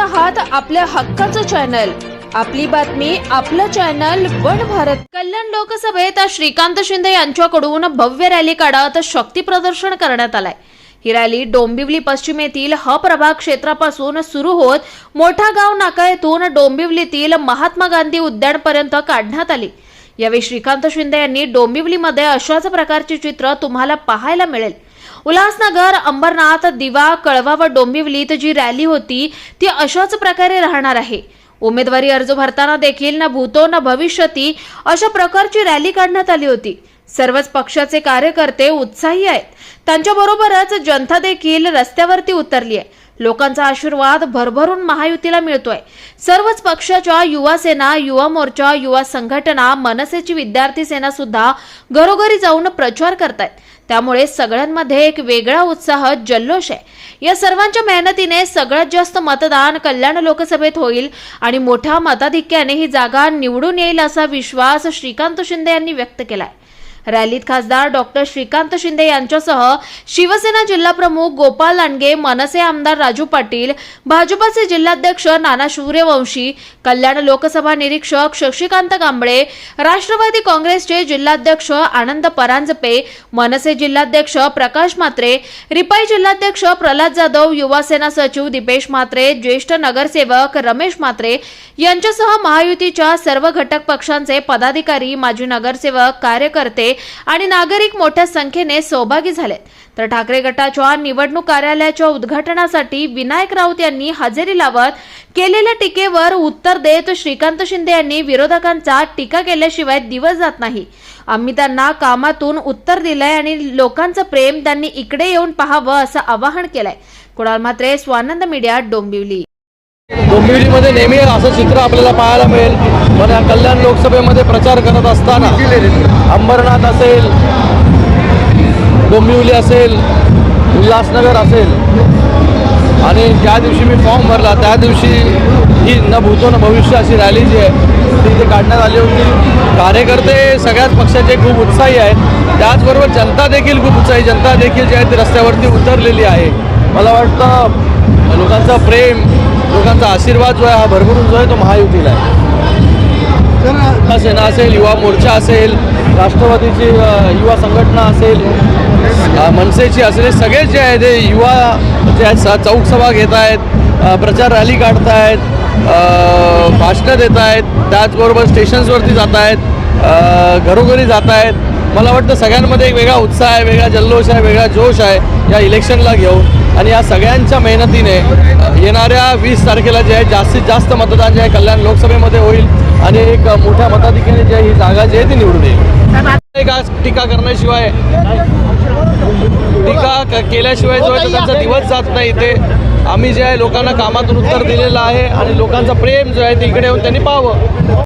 आहात आपल्या हक्काचं चॅनल आपली बातमी आपलं चॅनल वन भारत. कल्याण लोकसभेत श्रीकांत शिंदे यांच्याकडून भव्य रॅली काढत शक्ती प्रदर्शन करण्यात आलंय. ही रॅली डोंबिवली पश्चिमेतील ह प्रभाग क्षेत्रापासून सुरू होत मोठा गाव नाका येथून डोंबिवलीतील महात्मा गांधी उद्यानपर्यंत काढण्यात आली. यावेळी श्रीकांत शिंदे यांनी डोंबिवलीमध्ये अशाच प्रकारची चित्र तुम्हाला पाहायला मिळेल. उल्हासनगर अंबरनाथ दिवा कळवा व डोंबिवलीत जी रॅली होती ती अशाच प्रकारे राहणार आहे. उमेदवारी अर्ज भरताना देखील ना भूतो ना भविष्यती अशा प्रकारची रॅली काढण्यात आली होती. सर्वच पक्षाचे कार्यकर्ते उत्साही आहेत. त्यांच्याबरोबरच जनता देखील रस्त्यावरती उतरली आहे. लोकांचा आशीर्वाद भरभरून महायुतीला मिळतोय. सर्वच पक्षाच्या युवा सेना युवा मोर्चा युवा संघटना मनसेची विद्यार्थी सेना सुद्धा घरोघरी जाऊन प्रचार करतायत. त्यामुळे सगळ्यांमध्ये एक वेगळा उत्साह जल्लोष आहे. या सर्वांच्या मेहनतीने सगळ्यात जास्त मतदान कल्याण लोकसभेत होईल आणि मोठ्या मताधिक्याने ही जागा निवडून येईल असा विश्वास श्रीकांत शिंदे यांनी व्यक्त केलाय. रॅलीत खासदार डॉक्टर श्रीकांत शिंदे यांच्यासह शिवसेना जिल्हाप्रमुख गोपाल लांडगे मनसे आमदार राजू पाटील भाजपाचे जिल्हाध्यक्ष नाना सूर्यवंशी कल्याण लोकसभा निरीक्षक शशिकांत कांबळे राष्ट्रवादी काँग्रेसचे जिल्हाध्यक्ष आनंद परांजपे मनसे जिल्हाध्यक्ष प्रकाश म्हात्रे रिपाई जिल्हाध्यक्ष प्रल्हाद जाधव युवासेना सचिव दीपेश म्हात्रे ज्येष्ठ नगरसेवक रमेश म्हात्रे यांच्यासह महायुतीच्या सर्व घटक पक्षांचे पदाधिकारी माजी नगरसेवक कार्यकर्ते आणि नागरिक मोठ्या संख्येने सहभागी झालेत. तर ठाकरे गटाच्या निवडणूक कार्यालयाच्या उद्घाटनासाठी विनायक राऊत यांनी हजेरी लावत केलेल्या टीकेवर उत्तर देत श्रीकांत शिंदे यांनी विरोधकांचा टीका केल्याशिवाय दिवस जात नाही. आम्ही त्यांना कामातून उत्तर दिलंय आणि लोकांचं प्रेम त्यांनी इकडे येऊन पाहावं असं आवाहन केलंय. कुणाल मात्रे स्वानंद मीडिया डोंबिवली. डोंबिवलीमध्ये नेहमी असं चित्र आपल्याला पाहायला मिळेल. पण या कल्याण लोकसभेमध्ये प्रचार करत असताना अंबरनाथ असेल डोंबिवली असेल उल्हासनगर असेल. आणि ज्या दिवशी मी फॉर्म भरला त्या दिवशी ही न भूतो न भविष्य अशी रॅली जी आहे ती इथे काढण्यात आली होती. कार्यकर्ते सगळ्याच पक्षाचे खूप उत्साही आहेत. त्याचबरोबर जनता देखील खूप उत्साही जनता देखील जी आहे ती रस्त्यावरती उतरलेली आहे. मला वाटतं लोकांचं प्रेम लोकांचा आशीर्वाद जो आहे हा भरभरून जो आहे तो महायुतीला आहे. युवा सेना असेल युवा मोर्चा असेल राष्ट्रवादीची युवा संघटना असेल मनसेची असेल सगळे जे आहे ते युवा जे आहेत स- चौक सभा घेत आहेत प्रचार रॅली काढत आहेत भाषणं देत आहेत त्याचबरोबर स्टेशन्सवरती जात आहेत घरोघरी जात आहेत. मला वाटतं सगळ्यांमध्ये एक वेगळा उत्साह आहे वेगळा जल्लोष आहे वेगळा जोश आहे या इलेक्शनला घेऊन. आणि या सगळ्यांच्या मेहनतीने येणाऱ्या वीस तारखेला जे आहे जास्तीत जास्त मतदान जे आहे कल्याण लोकसभेमध्ये होईल आणि एक मोठ्या मताधिक्याने जे ही जागा जी आहे ती निवडून येईल. एक आज टीका करण्याशिवाय टीका केल्याशिवाय जो आहे त्यांचा दिवस जात नाही ते आम्ही जे आहे लोकांना कामातून उत्तर दिलेलं आहे आणि लोकांचं प्रेम जो आहे ते इकडे येऊन त्यांनी पाहावं.